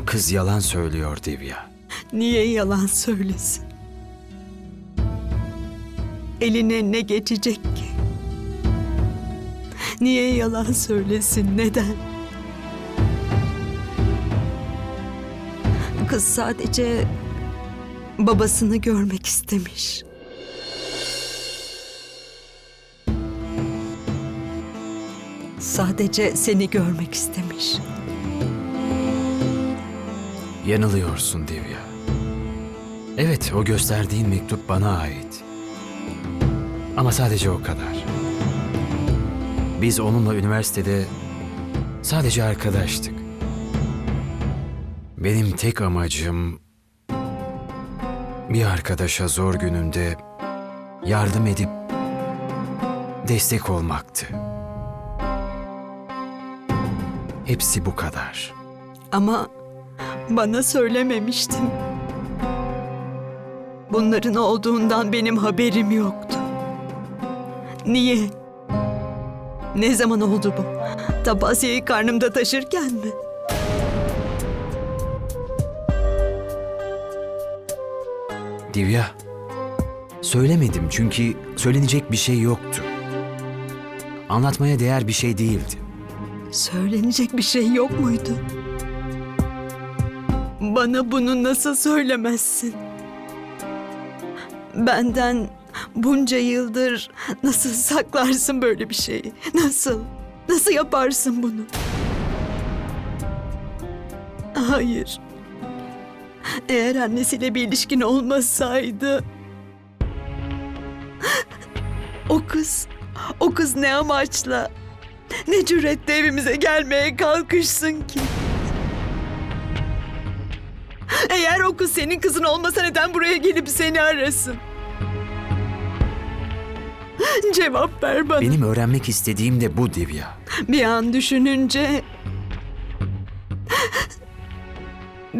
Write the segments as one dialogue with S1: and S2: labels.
S1: kız yalan söylüyor Divya.
S2: Niye yalan söylesin? Eline ne geçecek ki? Niye yalan söylesin? Neden? Kız sadece babasını görmek istemiş. Sadece seni görmek istemiş.
S1: Yanılıyorsun Divya. Evet, o gösterdiğin mektup bana ait. Ama sadece o kadar. Biz onunla üniversitede sadece arkadaştık. Benim tek amacım bir arkadaşa zor gününde yardım edip destek olmaktı. Hepsi bu kadar.
S2: Ama bana söylememiştin. Bunların olduğundan benim haberim yoktu. Niye? Ne zaman oldu bu? Tabasyayı karnımda taşırken mi?
S1: Divya, söylemedim çünkü söylenecek bir şey yoktu. Anlatmaya değer bir şey değildi.
S2: Söylenecek bir şey yok muydu? Bana bunu nasıl söylemezsin? Benden bunca yıldır nasıl saklarsın böyle bir şeyi? Nasıl? Nasıl yaparsın bunu? Hayır. Eğer annesiyle bir ilişkin olmasaydı... O kız, o kız ne amaçla, ne cüretle evimize gelmeye kalkışsın ki? Eğer o kız senin kızın olmasa neden buraya gelip seni arasın? Cevap ver bana.
S1: Benim öğrenmek istediğim de bu Divya.
S2: Bir an düşününce...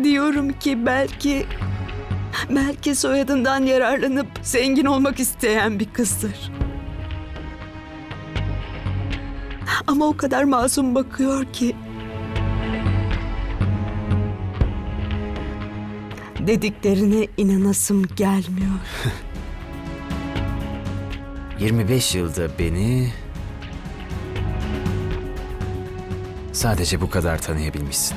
S2: Diyorum ki belki... Belki soyadından yararlanıp zengin olmak isteyen bir kızdır. Ama o kadar masum bakıyor ki... Dediklerine inanasım gelmiyor.
S1: 25 yılda beni sadece bu kadar tanıyabilmişsin.